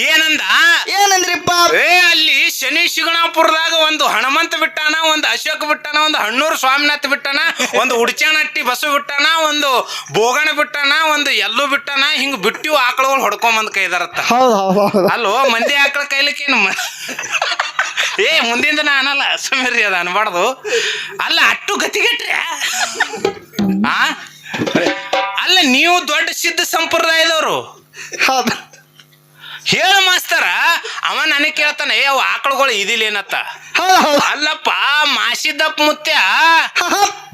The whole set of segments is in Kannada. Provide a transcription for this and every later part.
ಏನಂದ? ಏನಂದ್ರಿಪ್ಪ? ಏ ಅಲ್ಲಿ ಶನಿ ಶಿಗಣಾಪುರದಾಗ ಒಂದು ಹನುಮಂತ ಬಿಟ್ಟಾನ ಒಂದು ಅಶೋಕ ಬಿಟ್ಟಾನ ಒಂದು ಹಣ್ಣೂರು ಸ್ವಾಮಿನಾಥ್ ಬಿಟ್ಟಾನ ಒಂದು ಉಡ್ಚಾನಟ್ಟಿ ಬಸು ಬಿಟ್ಟಾನ ಒಂದು ಬೋಗಣ ಬಿಟ್ಟಾನ ಒಂದು ಎಲ್ಲೂ ಬಿಟ್ಟಾನ ಹಿಂಗ್ ಬಿಟ್ಟು ಆಕಳುಗಳು ಹೊಡ್ಕೊಂಬಂದ್ ಕೈದಾರತ್ತ. ಅಲ್ಲೋ ಮಂದಿ ಆಕಳ ಕೈಲಿಕ್ಕೇನು ಏ ಮುಂದಿಂದ ನಾ ಅನ್ನಲ್ಲ ಸುಮ್ಮರಿ ಅದ ಅನ್ಬಾರ್ದು. ಅಲ್ಲ ಅಟ್ಟು ಗತಿಗೆಟ್ರೆ? ಆ? ಅಲ್ಲ ನೀವು ದೊಡ್ಡ ಸಿದ್ಧ ಸಂಪ್ರದಾಯದವರು. ಹೌದ್. ಹೇಳ ಮಾಸ್ತರ ಅವ ನನಗೆ ಕೇಳ್ತಾನೆ ಅವು ಆಕಳುಗಳು ಇದಿಲ್ಲೇನತ್ತ? ಅಲ್ಲಪ್ಪ ಮಾಸಿದ್ದಪ್ಪ ಮುತ್ಯ.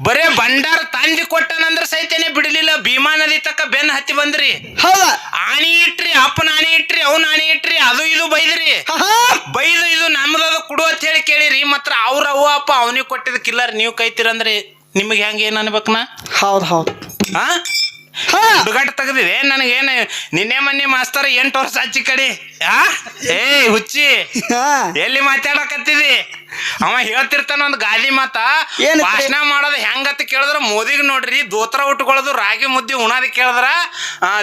ಬರೇ ಭಂಡಾರ ತಂದಿ ಕೊಟ್ಟನಂದ್ರ ಸಹಿತನೇ ಬಿಡಲಿಲ್ಲ. ಭೀಮಾ ನದಿ ತಕ್ಕ ಬೆನ್ ಹತ್ತಿ ಬಂದ್ರಿ. ಆಣಿ ಇಟ್ರಿ ಅಪ್ಪನ ಆಣಿ ಇಟ್ರಿ ಅವ್ನ ಆಣಿ ಇಟ್ರಿ ಅದು ಇದು ಬೈದ್ರಿ. ಬೈದು ಇದು ನಮ್ದದು ಕೊಡು ಅಂತ ಹೇಳಿ ಕೇಳಿರಿ. ಮಾತ್ರ ಅವ್ರ ಅವ್ವ ಅಪ್ಪ ಅವನಿಗೆ ಕೊಟ್ಟಿದ್ ಕಿಲ್ಲರ್ ನೀವು ಕೈತಿರಂದ್ರೆ ನಿಮಗೆ ಹೆಂಗೆ ಏನ್ ಅನ್ಬೇಕನ? ಹೌದು ಹೌದ್. ಹ. ಹುಡುಗಾಟ ತೆಗ್ದಿದೆ. ನನಗೇನು ನಿನ್ನೆ ಮೊನ್ನೆ ಮಾಸ್ತರ ಎಂಟು ವರ್ಷ ಹಚ್ಚಿ ಕಡಿ? ಆ? ಏ ಹುಚ್ಚಿ. ಎಲ್ಲಿ ಮಾತಾಡಕತ್ತಿದಿ? ಅವ ಹೇಳ್ತಿರ್ತಾನ ಒಂದು ಗಾದಿ ಮಾತ? ಭಾಷಣ ಮಾಡೋದು ಹೆಂಗತ್ತ ಕೇಳಿದ್ರ ಮೋದಿಗ್ ನೋಡ್ರಿ ದೋತ್ರ ಉಟ್ಕೊಳ್ಳೋದು ರಾಗಿ ಮುದ್ದೆ ಉಣಾದ ಕೇಳಿದ್ರ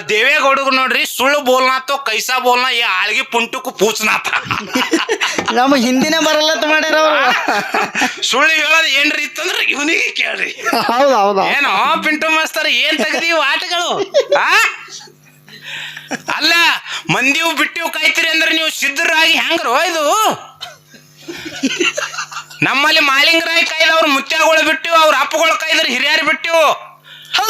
ದೇವೇಗೌಡಗ್ ನೋಡ್ರಿ ಸುಳ್ಳು ಬೋಲ್ನಾತೋ ಕೈಸಾ ಬೋಲ್ನಾ ಏ ಆಳ್ಗಿ ಪುಂಟುಕು ಪೂಚ್ನಾತ. ನಮಗ್ ಹಿಂದಿನೇ ಬರಲ್ಲ ಮಾಡ್ಯಾರ ಅವ್ರು. ಸುಳ್ಳು ಹೇಳೋದು ಏನ್ರಿ ಇತ್ತಂದ್ರೆ ಇವನಿಗೆ ಕೇಳ್ರಿ. ಹೌದು ಹೌದು. ಏನು ಪಿಂಟು ಮಾಸ್ತರ್ ಏನ್ ತೆಗ್ದೀವಿ ಆಟಗಳು? ಆ? ಅಲ್ಲ ಮಂದಿವು ಬಿಟ್ಟಿವು ಕಾಯ್ತೀರಿ ಅಂದ್ರೆ ನೀವು ಸಿದ್ಧರಾಗಿ ಹೆಂಗ್ರೋ? ಇದು ನಮ್ಮಲ್ಲಿ ಮಾಲಿಂಗರಾಯ್ ಕಾಯ್ದವ್ರು ಮುತ್ಯಾಗಳು ಬಿಟ್ಟಿವು ಅವ್ರ ಅಪ್ಪಗಳು ಕಾಯ್ದ್ರೆ ಹಿರಿಯರು ಬಿಟ್ಟಿವು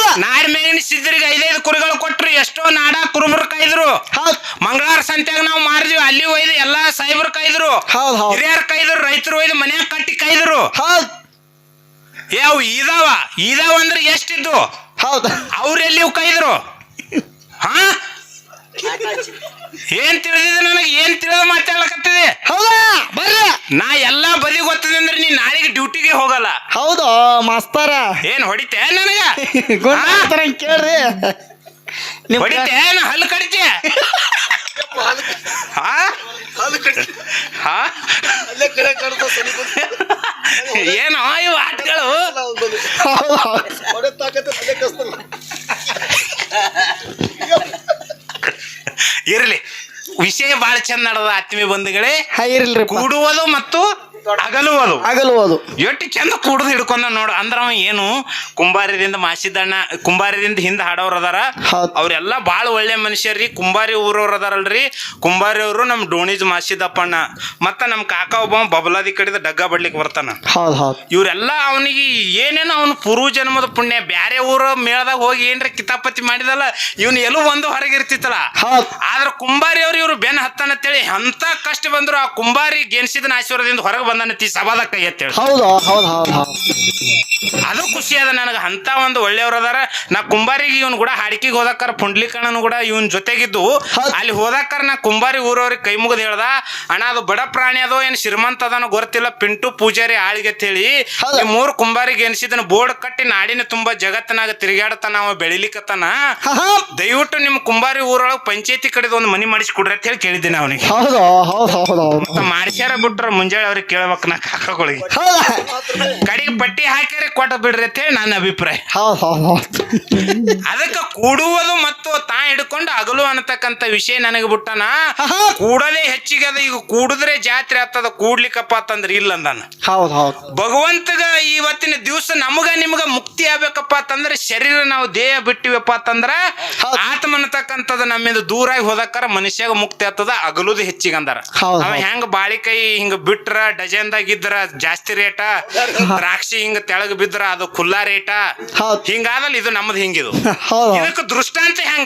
ಹೌದ. ನಾಡ್ ಮೇಗಿನ ಸಿದ್ಧರಿಗೆ ಐದೈದು ಕುರಿಗಳು ಕೊಟ್ರು ಎಷ್ಟೋ ನಾಡ ಕುರುಬರು ಕೈದ್ರು ಹೌದ್. ಮಂಗಳವಾರ ಸಂತ್ಯಾಗ ನಾವು ಮಾರಿದ್ವಿ ಅಲ್ಲಿ ಒಯ್ದು ಎಲ್ಲಾ ಸಾಹೇಬ್ರು ಕೈದ್ರು ಹೌದ್ ಹೌದ್. ಹಿರಿಯರು ಕಾಯ್ದ್ರು ರೈತರು ಒಯ್ದು ಮನ್ಯಾಗ ಕಟ್ಟಿ ಕೈದ್ರು ಹೌದ್. ಅವು ಇದಾವ ಇದಾವ ಅಂದ್ರೆ ಎಷ್ಟಿದ್ದು? ಹೌದ್. ಅವ್ರು ಎಲ್ಲಿ ಕೈದ್ರು ಹಾ? ಏನ್ ತಿಳಿದಿದೆ ನನಗೆ? ಏನ್ ತಿಳಿದ ಮಾತಾಡ್ಲಕತ್ತಿದೆ ಹೌದಾ? ಬರ್ರಿ. ನಾ ಎಲ್ಲಾ ಬದಿ ಗೊತ್ತದೆ ಅಂದ್ರೆ ನೀ ನಾಳೆಗೆ ಡ್ಯೂಟಿಗೆ ಹೋಗಲ್ಲ. ಹೌದು ಮಾಸ್ತರ? ಏನ್ ಹೊಡಿತೆ ನನಗೆ? ಮಾಸ್ತರ ಕೇಳ್ರಿ. ಹೊಡಿತೆ? ಏನ್ ಹಲ್ಲು ಕಡಿತೆ? ಹಾ ಹಾ ಏನೋ ಇವು ಆಟಗಳು ಹೌದ್ ಹೌದ್ ಇರ್ಲಿ ವಿಷಯ ಬಹಳ ಚಂದ ನಡದ ಆತ್ಮೀಯ ಬಂಧುಗಳೇ. ಕೂಡುವುದು ಮತ್ತು ಅಗಲುವುದು ಆಗಲ್ಬೋದು ಎಷ್ಟು ಚಂದ ಕುಡ್ದು ಹಿಡ್ಕೊಂಡ ನೋಡು ಅಂದ್ರ ಅವ ಏನು ಕುಂಬಾರಿದಿಂದ ಮಾಸಿದಣ್ಣ ಕುಂಬಾರಿದಿಂದ ಹಿಂದ ಹಾಡೋರು ಅದಾರ. ಹೌದ್. ಅವ್ರೆಲ್ಲ ಭಾಳ ಒಳ್ಳೆ ಮನುಷ್ಯರಿ ಕುಂಬಾರಿ ಊರವ್ರು ಅದಾರಲ್ರಿ. ಕುಂಬಾರಿ ಅವರು ನಮ್ಮ ಡೋಣಿಜ್ ಮಾಸಿದಪ್ಪಣ್ಣ ಮತ್ತ ನಮ್ಮ ಕಾಕ ಒಬ್ಬ ಬಬಲಾದಿ ಕಡೆದ ಡಗ್ಗ ಬಡ್ಲಿಕ್ ಬರ್ತಾನ. ಹೌದು ಹೌದ್. ಇವರೆಲ್ಲ ಅವನಿಗೆ ಏನೇನೋ ಅವನು ಪೂರ್ವ ಜನ್ಮದ ಪುಣ್ಯ ಬ್ಯಾರೆ ಊರ ಮೇಳದಾಗ ಹೋಗಿ ಏನ್ರ ಕಿತಾಪತಿ ಮಾಡಿದಲ್ಲ ಇವನು ಎಲ್ಲೂ ಒಂದು ಹೊರಗೆ ಇರ್ತಿತ್ತಲ್ಲ. ಹೌದು. ಆದ್ರೆ ಕುಂಬಾರಿ ಅವ್ರು ಇವ್ರು ಬೆನ್ ಹತ್ತಾನಂತೇಳಿ ಅಂತ ಕಷ್ಟ ಬಂದ್ರು ಆ ಕುಂಬಾರಿ ಗೆನ್ಸಿದನ ಆಶೀರ್ವಾದದಿಂದ ಹೊರಗೆ ಬಂದನತಿ ಸಭಾದ ಕೈ ಎತ್ತೇಳಿ ಹೌದು ಹೌದು ಹೌದು ಹೌದು. ಅದು ಖುಷಿ ಅದ ನನಗೆ ಅಂತ ಒಂದು ಒಳ್ಳೆಯವ್ರ ಅದಾರ. ನಾ ಕುಂಬಾರಿಗೆ ಇವನ್ ಕೂಡ ಹಾಡಿಕೆಗೆ ಹೋದಾಕಾರ ಪುಂಡ್ಲಿಕಣ್ಣನು ಕೂಡ ಇವನ್ ಜೊತೆಗಿದ್ದು. ಅಲ್ಲಿ ಹೋದಾಕಾರ ನಾ ಕುಂಬಾರಿ ಊರವ್ರಿಗೆ ಕೈ ಮುಗಿದು ಹೇಳ್ದ. ಅಣ್ಣ ಅದು ಬಡ ಪ್ರಾಣಿ ಅದೋ ಏನ್ ಶ್ರೀಮಂತ ಅದನೋ ಗೊತ್ತಿಲ್ಲ. ಪಿಂಟು ಪೂಜಾರಿ ಆಳಿಗೆ ಹೇಳಿ. ಈ ಮೂರು ಕುಂಬಾರಿಗೆ ಎನ್ಸಿದನ ಬೋರ್ಡ್ ಕಟ್ಟಿ ನಾಡಿನ ತುಂಬಾ ಜಗತ್ತನಾಗ ತಿರುಗಾಡ್ತಾನ ಅವ ಹ. ದಯವಿಟ್ಟು ನಿಮ್ ಕುಂಬಾರಿ ಊರೊಳಗ ಪಂಚಾಯತಿ ಕಡೆದ ಒಂದು ಮನಿ ಮಾಡಿಸ್ಕೊಡ್ರಿ ಅಂತ ಹೇಳಿ ಕೇಳಿದ್ದೀನಿ ಅವನಿಗೆ. ಮಾಡಿಸ್ಯಾರ ಬಿಟ್ರ ಮುಂಜಾನೆ ಅವ್ರಿಗೆ ಕೇಳ್ಬೇಕು ನಾ ಕಾಕಗಳಿಗೆ. ಕಡೆಗೆ ಪಟ್ಟಿ ಹಾಕ್ಯಾರ ಕೊಟ್ಟ ಬಿಡ್ರಿ ಅಂತ ಹೇಳಿ ನನ್ನ ಅಭಿಪ್ರಾಯ. ಹೌದು ಹೌದ್ ಹೌದ್ ಅದಕ್ಕೆ ಕೂಡುವುದು ಮತ್ತು ತಾ ಹಿಡ್ಕೊಂಡು ಅಗಲು ಅನ್ನತಕ್ಕಂಥ ವಿಷಯ ನನಗೆ ಬಿಟ್ಟನ. ಕೂಡದೇ ಹೆಚ್ಚಿಗೆ ಅದ. ಈಗ ಕೂಡಿದ್ರೆ ಜಾತ್ರೆ ಆಗ್ತದ ಕೂಡ್ಲಿಕ್ಕಪ್ಪ ಅಂತಂದ್ರೆ ಇಲ್ಲ ಅಂದಾನ. ಹೌದ್ ಹೌದ್ ಭಗವಂತಗ ಇವತ್ತಿನ ದಿವಸ ನಮಗ ನಿಮಗ ಮುಕ್ತಿ ಆಗ್ಬೇಕಪ್ಪ ಅಂತಂದ್ರೆ ಶರೀರ ನಾವು ದೇಹ ಬಿಟ್ಟಿವಪ್ಪ ಅಂತಂದ್ರ. ಆತ್ಮ ಅನ್ನತಕ್ಕಂಥದ್ದು ನಮ್ಮಿಂದ ದೂರಾಗಿ ಹೋದಕ್ಕಾರ ಮನುಷ್ಯಾಗ ಮುಕ್ತಿ ಆಗ್ತದ ಅಗಲುದು ಹೆಚ್ಚಿಗೆ ಅಂದಾರ ಹೌದ್ ಅವ ಹೌದ್. ಹೆಂಗ ಬಾಳಿಕಾಯಿ ಹಿಂಗ ಬಿಟ್ರ ಡಜನ್ದಾಗ ಇದ್ರ ಜಾಸ್ತಿ ರೇಟ ದ್ರಾಕ್ಷಿ ಹಿಂಗ ತೆಳಗ ಬಿದ್ರ ಅದು ಖುಲ್ಲಾ ರೇಟ. ಹೌದ್. ಹಿಂಗಾದಲ್ಲ ಇದು ನಮ್ದು ಹಿಂಗಿದು. ಹೌದ್ ಹೌದ್. ಇದಕ್ಕೆ ದೃಷ್ಟಾಂತ ಹೆಂಗ?